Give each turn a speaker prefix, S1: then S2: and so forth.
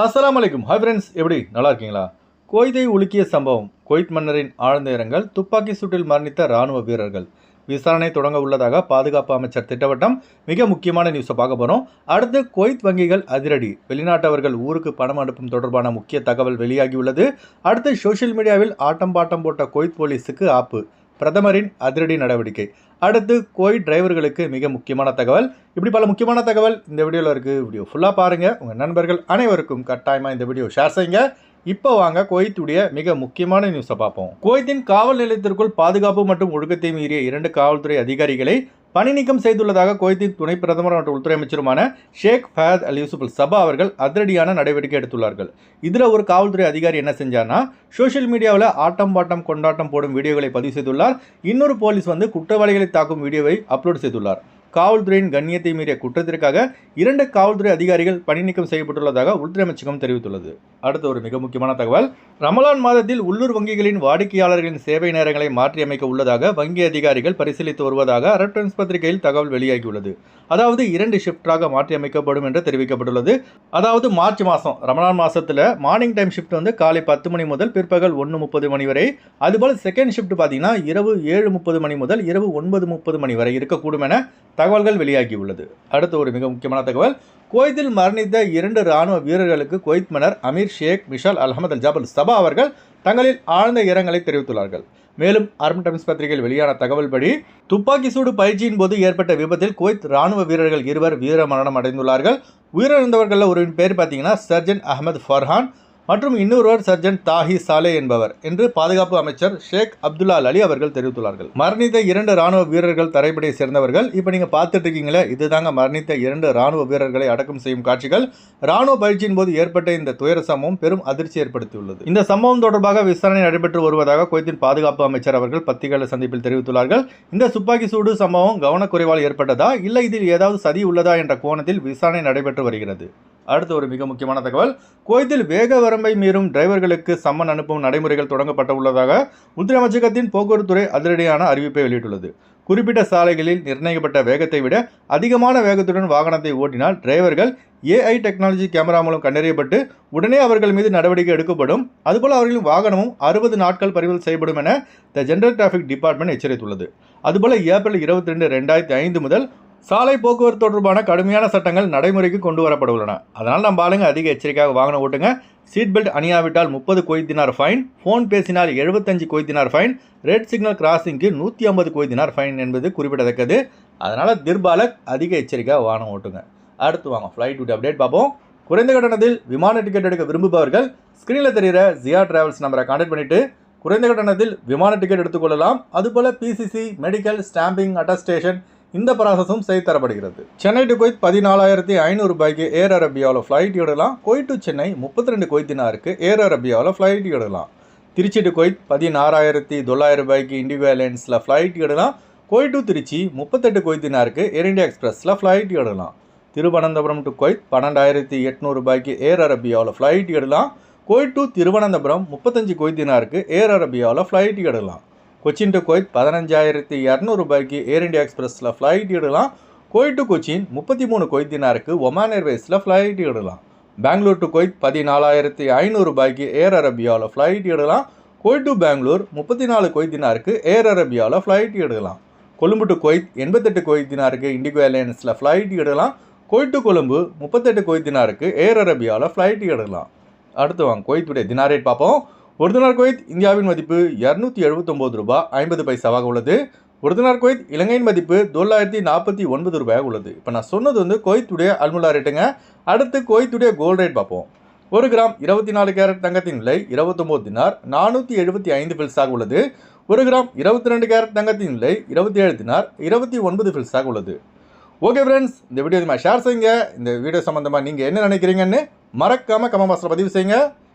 S1: அஸ்லாம் அலைக்கும் hi friends எப்படி? நல்லா இருக்கீங்களா கொய்தை உலுக்கிய சம்பவம். கொய்த் மன்னரின் ஆழ்ந்த இரங்கல் துப்பாக்கி சூட்டில் மரணித்த ராணுவ வீரர்கள். விசாரணை தொடங்க உள்ளதாக பாதுகாப்பு அமைச்சர் திட்டவட்டம் மிக முக்கியமான நியூஸை பார்க்க போகிறோம் அடுத்து கொய்த் வங்கிகள் அதிரடி. வெளிநாட்டவர்கள் ஊருக்கு பணம் அனுப்பும் தொடர்பான முக்கிய தகவல் வெளியாகியுள்ளது. அடுத்து சோஷியல் மீடியாவில் ஆட்டம் பாட்டம் போட்ட கொய்த் போலீஸுக்கு ஆப்பு. பிரதமரின் அதிரடி நடவடிக்கை. அடுத்து கோய் டிரைவர்களுக்கு மிக முக்கியமான தகவல். இப்படி பல முக்கியமான தகவல் இந்த வீடியோவில் இருக்குது வீடியோ ஃபுல்லாக பாருங்கள் உங்கள் நண்பர்கள் அனைவருக்கும் கட்டாயமாக இந்த வீடியோ ஷேர் செய்யுங்க. இப்போ வாங்க கோயத்துடைய மிக முக்கியமான நியூஸை பார்ப்போம். கோயத்தின் காவல் நிலையத்திற்குள் பாதுகாப்பு மற்றும் ஒழுக்கத்தை மீறிய இரண்டு காவல்துறை அதிகாரிகளை பணி நீக்கம் செய்துள்ளதாக குவைத்தின் துணை பிரதமர் மற்றும் உள்துறை அமைச்சருமான ஷேக் ஃபயத் அல் யூசுப் அல் சபா அவர்கள் அதிரடியான நடவடிக்கை எடுத்துள்ளார்கள். இதில் ஒரு காவல்துறை அதிகாரி என்ன செஞ்சார்னா சோஷியல் மீடியாவில் ஆட்டம் பாட்டம் கொண்டாட்டம் போடும் வீடியோகளை பதிவு செய்துள்ளார். இன்னொரு போலீஸ் வந்து குற்றவாளிகளை தாக்கும் வீடியோவை அப்லோட் செய்துள்ளார். காவல்துறையின் கண்ணியத்தை மீறிய குற்றத்திற்காக இரண்டு காவல்துறை அதிகாரிகள் பணி நீக்கம் செய்யப்பட்டுள்ளதாக உள்துறை அமைச்சகம் தெரிவித்துள்ளது. அடுத்த ஒரு மிக முக்கியமான தகவல். ரமலான் மாதத்தில் உள்ளூர் வங்கிகளின் வாடிக்கையாளர்களின் சேவை நேரங்களை மாற்றியமைக்க உள்ளதாக வங்கி அதிகாரிகள் பரிசீலித்து வருவதாக அரப்டன்ஸ் பத்திரிகையில் தகவல் வெளியாகியுள்ளது. அதாவது இரண்டு ஷிஃப்டாக மாற்றியமைக்கப்படும் என்று தெரிவிக்கப்பட்டுள்ளது. அதாவது மார்ச் மாதம் ரமலான் மாதத்தில் மார்னிங் டைம் ஷிஃப்ட் வந்து காலை பத்து மணி முதல் பிற்பகல் ஒன்று முப்பது மணி வரை. அதுபோல் செகண்ட் ஷிஃப்ட் பார்த்தீங்கன்னா இரவு ஏழு முப்பது மணி முதல் இரவு ஒன்பது முப்பது மணி வரை இருக்கக்கூடும் என தகவல்கள் வெளியாகியுள்ளது. அடுத்த ஒரு மிக முக்கியமான தகவல். குவைத்தில் மரணித்த இரண்டு ராணுவ வீரர்களுக்கு குவைத் மன்னர் அமீர் ஷேக் மிஷால் அல்ஹமத் அல் ஜபல் சபா அவர்கள் தங்களில் ஆழ்ந்த இரங்கலை தெரிவித்துள்ளார்கள். மேலும் அர்ம் டைம்ஸ் பத்திரிகையில் வெளியான தகவல்படி துப்பாக்கி சூடு பயிற்சியின் போது ஏற்பட்ட விபத்தில் குவைத் ராணுவ வீரர்கள் இருவர் வீர மரணம் அடைந்துள்ளார்கள். உயிரிழந்தவர்களில் ஒருவின் பேர் பார்த்தீங்கன்னா சர்ஜன் அகமது ஃபர்ஹான். மற்றும் இன்னொருவர் சர்ஜன் தாஹி சாலே என்பவர் என்று பாதுகாப்பு அமைச்சர் ஷேக் அப்துல்லா அலி அவர்கள் தெரிவித்துள்ளார்கள். மரணித்த இரண்டு ராணுவ வீரர்கள் தரைப்படையை சேர்ந்தவர்கள். இப்போ நீங்கள் பார்த்துட்டு இருக்கீங்களே இதுதாங்க மரணித்த இரண்டு ராணுவ வீரர்களை அடக்கம் செய்யும் காட்சிகள். ராணுவ பயிற்சியின் போது ஏற்பட்ட இந்த துயர சம்பவம் பெரும் அதிர்ச்சி ஏற்படுத்தியுள்ளது. இந்த சம்பவம் தொடர்பாக விசாரணை நடைபெற்று வருவதாக குவைத்தின் பாதுகாப்பு அமைச்சர் அவர்கள் பத்திரிகையாளர் சந்திப்பில் தெரிவித்துள்ளார்கள். இந்த துப்பாக்கி சூடு சம்பவம் கவனக்குறைவால் ஏற்பட்டதா? இல்லை இதில் ஏதாவது சதி உள்ளதா? என்ற கோணத்தில் விசாரணை நடைபெற்று வருகிறது. அடுத்து ஒரு மிக முக்கியமான தகவல். குவைத்தில் வேக வரம்பை மீறும் டிரைவர்களுக்கு சம்மன் அனுப்பும் நடைமுறைகள் தொடங்கப்பட்ட உள்ளதாக உள்துறை அமைச்சகத்தின் போக்குவரத்துறை அதிரடியான அறிவிப்பை வெளியிட்டுள்ளது. குறிப்பிட்ட சாலைகளில் நிர்ணயிக்கப்பட்ட வேகத்தை விட அதிகமான வேகத்துடன் வாகனத்தை ஓட்டினால் டிரைவர்கள் ஏஐ டெக்னாலஜி கேமரா மூலம் கண்டறியப்பட்டு உடனே அவர்கள் மீது நடவடிக்கை எடுக்கப்படும். அதுபோல் அவர்களின் வாகனமும் அறுபது நாட்கள் பறிமுதல் செய்யப்படும் என த ஜென்ரல் டிராஃபிக் டிபார்ட்மெண்ட் எச்சரித்துள்ளது. அதுபோல ஏப்ரல் இருபத்தி ரெண்டு ரெண்டாயிரத்தி ஐந்து முதல் சாலை போக்குவரத்து தொடர்பான கடுமையான சட்டங்கள் நடைமுறைக்கு கொண்டு வரப்பட உள்ளன அதனால் நம்ம ஆளுங்க அதிக எச்சரிக்கையாக வாகனம் ஓட்டுங்க. சீட் பெல்ட் அணியாவிட்டால் முப்பது கொய்தினார் ஃபைன். ஃபோன் பேசினால் எழுபத்தஞ்சு கொய்தினார் ஃபைன். ரெட் சிக்னல் கிராசிங்க்கு நூற்றி ஐம்பது கொய்தினார் ஃபைன் என்பது குறிப்பிடத்தக்கது. அதனால் திர்பாலக் அதிக எச்சரிக்கையாக வாகனம் ஓட்டுங்க. அடுத்து வாங்க ஃப்ளைட் விட்டு அப்டேட் பார்ப்போம். குறைந்த கட்டணத்தில் விமான டிக்கெட் எடுக்க விரும்புபவர்கள் ஸ்க்ரீனில் தெரிகிற ஜியா டிராவல்ஸ் நம்பரை கான்டாக்ட் பண்ணிவிட்டு குறைந்த கட்டணத்தில் விமான டிக்கெட் எடுத்துக்கொள்ளலாம் அதுபோல் பிசிசி மெடிக்கல் ஸ்டாம்பிங் அட்டஸ்டேஷன் இந்த ப்ராசஸும் செய்து தரப்படுகிறது. சென்னை டு குவைத் பதினாலாயிரத்தி ஐநூறு ரூபாய்க்கு ஏர் அரபியாவில் ஃப்ளைட் விடலாம் குவைத் டு சென்னை முப்பத்தி ரெண்டு கொய்த்தினாருக்கு ஏர் அரபியாவில் ஃப்ளைட் விடலாம் திருச்சி டு கொய்த் பதினாறாயிரத்தி தொள்ளாயிரம் ரூபாய்க்கு இண்டிகோ ஏர்லைன்ஸில் ஃப்ளைட் விடலாம் குவைத் டு திருச்சி முப்பத்தெட்டு கொய்தினாருக்கு ஏர் இண்டியா எக்ஸ்பிரஸில் ஃப்ளைட் விடலாம் திருவனந்தபுரம் டு கொய்த் பன்னெண்டாயிரத்தி எட்நூறு ரூபாய்க்கு ஏர் அரபியாவில் ஃப்ளைட் விடலாம் குவைத் டு திருவனந்தபுரம் முப்பத்தஞ்சு கொய்தினாருக்கு ஏர் அரபியாவில் ஃப்ளைட் விடலாம் கொச்சின் டு கோயத் பதினஞ்சாயிரத்தி இரநூறு ரூபாய்க்கு ஏர் இண்டியா எக்ஸ்பிரஸில் ஃப்ளைட் இடலாம் குவைத் டு கொச்சின் முப்பத்தி மூணு கொய்தினாருக்கு ஒமான் ஏர்வேஸில் ஃப்ளைட் இடலாம் பெங்களூர் டு கொய்த் பதினாலாயிரத்தி ஐநூறு ரூபாய்க்கு ஏர் அரபியாவில் ஃப்ளைட் இடலாம் குவைத் டு பெங்களூர் முப்பத்தி நாலு கொய்தினாருக்கு ஏர் அரபியாவில் ஃப்ளைட் இடலாம் கொழும்பு டு கொய்த் எண்பத்தெட்டு கொய்தினாருக்கு இண்டிகோ ஏர்லைன்ஸில் ஃப்ளைட் இடலாம் குவைத் டு கொழும்பு முப்பத்தெட்டு கொய்தினாருக்கு ஏர் அரபியாவில் ஃப்ளைட் இடலாம் அடுத்து வாங்க கொய்த்துடைய தினாரேட் பார்ப்போம். ஒரு தினார் குவைத் இந்தியாவின் மதிப்பு இரநூத்தி எழுபத்தொம்போது ரூபாய் ஐம்பது பைசாவாக உள்ளது. ஒரு தினார் குவைத் இலங்கையின் மதிப்பு தொள்ளாயிரத்தி நாற்பத்தி ஒன்பது ரூபாயாக உள்ளது. இப்போ நான் சொன்னது வந்து குவைத்துடைய அல்முலா ரேட்டுங்க அடுத்து குவைத்துடைய கோல்ட் ரேட் பார்ப்போம். ஒரு கிராம் இருபத்தி நாலு கேரட் தங்கத்தின் விலை இருபத்தொம்போது தினார் நானூற்றி எழுபத்தி ஐந்து பில்ஸாக உள்ளது. ஒரு கிராம் இருபத்தி ரெண்டு கேரட் தங்கத்தின் விலை இருபத்தி ஏழு தினார் இருபத்தி ஒன்பது பில்ஸாக உள்ளது. ஓகே ஃப்ரெண்ட்ஸ் இந்த வீடியோ நம்ம ஷேர் செய்யுங்க. இந்த வீடியோ சம்மந்தமாக நீங்கள் என்ன நினைக்கிறீங்கன்னு மறக்காமல் கமெண்ட் பாக்ஸில் பதிவு செய்யுங்க.